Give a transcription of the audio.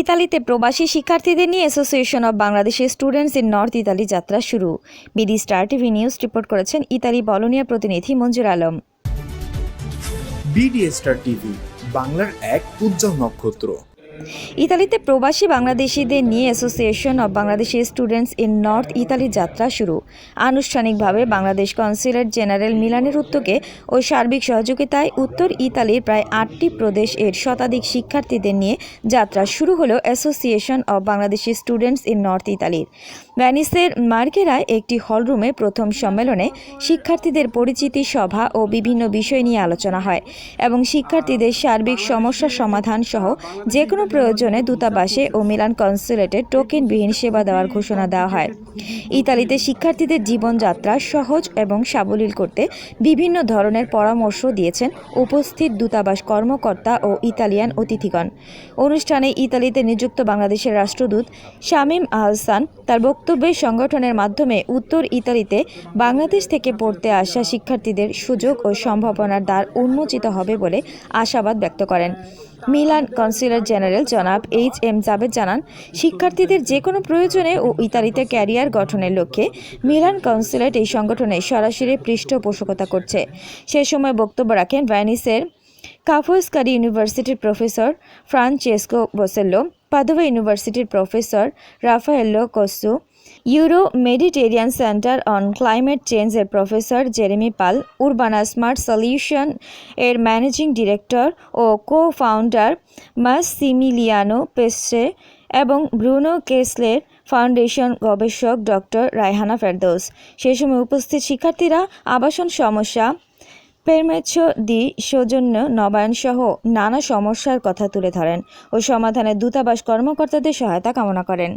ইতালিতে প্রবাসী শিক্ষার্থীদের নিয়ে অ্যাসোসিয়েশন অব বাংলাদেশের স্টুডেন্টস ইন নর্থ ইতালি যাত্রা শুরু। BD star TV news report করেছেন ইতালি বলোনিয়া প্রতিনিধি Manjur Alam. BD star TV, বাংলার এক উজ্জ্বল নক্ষত্র। ইতালিতে প্রবাসী বাংলাদেশিদের নিয়ে association of Bangladeshi students in north Italy যাত্রা শুরু। আনুষ্ঠানিকভাবে বাংলাদেশ কনসুলেট জেনারেল মিলানের উদ্যোগে ও সার্বিক সহযোগিতায় উত্তর ইতালির প্রায় আটটি প্রদেশ এর শতাধিক শিক্ষার্থীদের নিয়ে যাত্রা শুরু হলো association of Bangladeshi students in north ইতালির ভ্যানিসের মার্কেরায় একটি হলরুমে প্রথম সম্মেলনে শিক্ষার্থীদের পরিচিতি সভা ও বিভিন্ন বিষয় নিয়ে আলোচনা হয় এবং শিক্ষার্থীদের সার্বিক সমস্যা সমাধান সহ যে কোনো প্রয়োজনে দূতাবাসে ও মিলান কনসুলেটে টোকেনবিহীন সেবা দেওয়ার ঘোষণা দেওয়া হয়। ইতালিতে শিক্ষার্থীদের জীবনযাত্রা সহজ এবং সাবলীল করতে বিভিন্ন ধরনের পরামর্শ দিয়েছেন উপস্থিত দূতাবাস কর্মকর্তা ও ইতালিয়ান অতিথিগণ। অনুষ্ঠানে ইতালিতে নিযুক্ত বাংলাদেশের রাষ্ট্রদূত শামীম আহসান তার বক্তব্যে সংগঠনের মাধ্যমে উত্তর ইতালিতে বাংলাদেশ থেকে পড়তে আসা শিক্ষার্থীদের সুযোগ ও সম্ভাবনার দ্বার উন্মোচিত হবে বলে আশাবাদ ব্যক্ত করেন। মিলান কাউন্সিলর জেনারেল জনাব এইচ এম জাবেদ জানান, শিক্ষার্থীদের যে কোনো প্রয়োজনে ও ইতালিতে ক্যারিয়ার গঠনের লক্ষ্যে মিলান কনসুলেট এই সংগঠনে সরাসরি পৃষ্ঠপোষকতা করছে। সে সময় বক্তব্য রাখেন ভ্যানিসের কাফোস্কারি ইউনিভার্সিটির প্রফেসর ফ্রানচেসকো বসেল্লো পাদোভা ইউনিভার্সিটির professor Raffaello Cossu, euro Mediterranean centre on climate চেঞ্জের professor Jeremy Pal, Urbana smart solution এর ম্যানেজিং ডিরেক্টর ও কো ফাউন্ডার মাসিমিলিয়ানো পেসে এবং ব্রুনো কেসলের ফাউন্ডেশন গবেষক ডক্টর রায়হানা ফেরদৌস। সে সময় উপস্থিত শিক্ষার্থীরা আবাসন সমস্যা পেরমেছো দি সৌজন্য নবায়ন সহ নানা সমস্যার কথা তুলে ধরেন ও সমাধানে দূতাবাস কর্মকর্তাদের সহায়তা কামনা করেন।